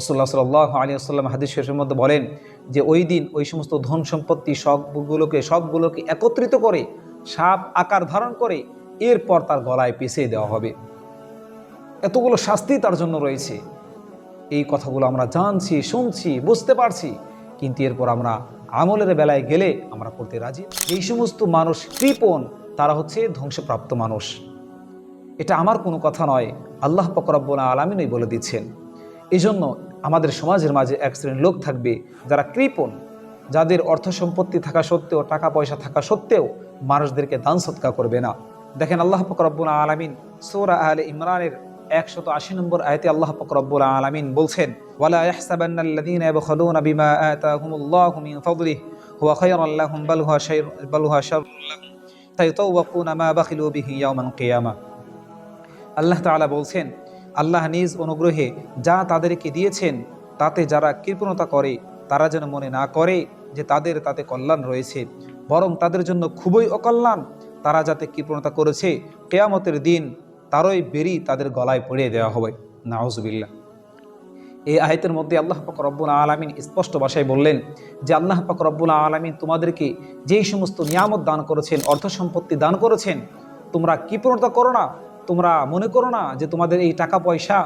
রসুল্লাহ সাল্লাহ আলী আসসালাম হাদিস শেষের মধ্যে বলেন যে ওই দিন ওই সমস্ত ধন সম্পত্তি সবগুলোকে সবগুলোকে একত্রিত করে, সাপ আকার ধারণ করে, এরপর তার গলায় পেঁচিয়ে দেওয়া হবে। এতগুলো শাস্তি তার জন্য রয়েছে। এই কথাগুলো আমরা জানছি, শুনছি, বুঝতে পারছি, কিন্তু এরপর আমরা আমলের বেলায় গেলে আমরা করতে রাজি। এই সমস্ত মানুষ কৃপণ, তারা হচ্ছে ধ্বংসপ্রাপ্ত মানুষ। এটা আমার কোনো কথা নয়। আল্লাহ ফকরাব্বুল আলমিনই বলে দিচ্ছেন। এই জন্য আমাদের সমাজের মাঝে এক শ্রেণির লোক থাকবে যারা কৃপণ, যাদের অর্থ সম্পত্তি থাকা সত্ত্বেও, টাকা পয়সা থাকা সত্ত্বেও মানুষদেরকে দান সৎকা করবে না। দেখেন আল্লাহ ফকরাব্বুল আলমিন সৌরা আলে ইমরানের একশত আশি নম্বর আয়তে আল্লাহ ফকরাব্বুল আলমিন বলছেন, ওয়ালা আল্লাহ বলছেন আল্লাহ নিজ অনুগ্রহে যা তাদেরকে দিয়েছেন, তাতে যারা কৃপণতা করে, তারা যেন মনে না করে যে তাদের তাতে কল্যাণ রয়েছে, বরং তাদের জন্য খুবই অকল্যাণ। তারা যাতে কৃপণতা করেছে, কেয়ামতের দিন তারই বেরি তাদের গলায় পড়িয়ে দেওয়া হবে। নাউজবিল্লা এই আয়তের মধ্যে আল্লাহ পাক রব্বুল আলমিন স্পষ্ট ভাষায় বললেন যে, আল্লাহ পাক রব্বুল আলমিন তোমাদেরকে যেই সমস্ত নিয়ামত দান করেছেন, অর্থ সম্পত্তি দান করেছেন, তোমরা কৃপণতা করো না। তোমরা মনে করো না যে তোমাদের এই টাকা পয়সা,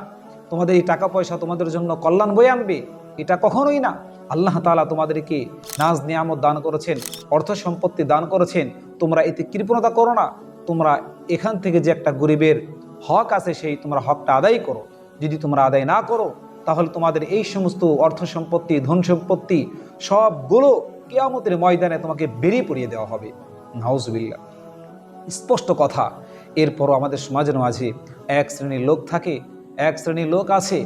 তোমাদের এই টাকা পয়সা তোমাদের জন্য কল্যাণ বয়ে আনবে? এটা কখনোই না। আল্লাহ তালা তোমাদেরকে নাজ নিয়ামত দান করেছেন, অর্থ সম্পত্তি দান করেছেন। তোমরা এতে কৃপণতা করো না। তোমরা এখান থেকে যে একটা গরিবের হক আছে, সেই তোমরা হকটা আদায় করো। যদি তোমরা আদায় না করো, তাহলে তোমাদের এই সমস্ত অর্থ সম্পত্তি, ধন সম্পত্তি সবগুলো কেয়ামতের ময়দানে তোমাকে বেরিয়ে পড়িয়ে দেওয়া হবে। নাউজবিল্লা স্পষ্ট কথা এরপরও আমাদের সমাজের মাঝে এক শ্রেণির লোক থাকে, এক শ্রেণির লোক আছে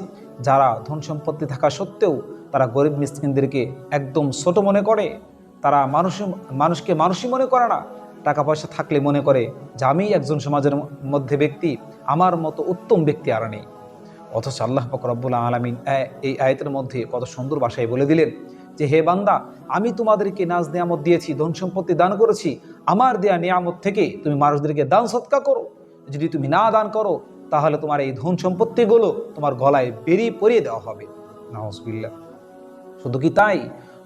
যারা ধন সম্পত্তি থাকা সত্ত্বেও তারা গরিব মিসকিনদেরকে একদম ছোট মনে করে, তারা মানুষ, মানুষকে মানুষই মনে করে না। টাকা পয়সা থাকলে মনে করে যে আমি একজন সমাজের মধ্যে ব্যক্তি, আমার মতো উত্তম ব্যক্তি আর নেই। অথচ আল্লাহ ফকরবুল্লা আলমিন এই আয়তের মধ্যে কত সুন্দর ভাষায় বলে দিলেন যে হে বান্দা, আমি তোমাদেরকে নাজ নিয়ামত দিয়েছি, ধন সম্পত্তি দান করেছি, আমার দেয়া নিয়ামত থেকে তুমি মানুষদেরকে দান সৎকা করো। যদি তুমি না দান করো, তাহলে তোমার এই ধন সম্পত্তিগুলো তোমার গলায় বেরিয়ে পরিয়ে দেওয়া হবে। নাহসবিল্লা শুধু কি তাই?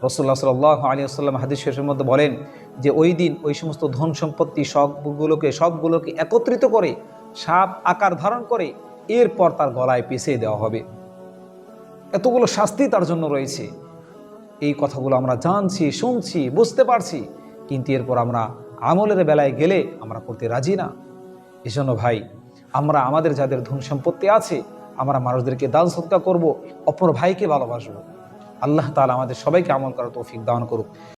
রসুল্লাহ সাল আলী আসাল্লাম হাদিস শেষের মধ্যে বলেন যে, ওই দিন ওই সমস্ত ধন সম্পত্তি সবগুলোকে সবগুলোকে একত্রিত করে, সাপ আকার ধারণ করে, এরপর তার গলায় পেঁচিয়ে দেওয়া হবে। এতগুলো শাস্তি তার জন্য রয়েছে। এই কথাগুলো আমরা জানছি, শুনছি, বুঝতে পারছি, কিন্তু এরপর আমরা আমলের বেলায় গেলে আমরা করতে রাজি না। এজন্য ভাই, আমরা আমাদের যাদের ধন সম্পত্তি আছে, আমরা মানুষদেরকে দান সৎকা করব, অপর ভাইকে ভালোবাসবো। আল্লাহ তালা আমাদের সবাইকে আমল করার তৌফিক দান করুক।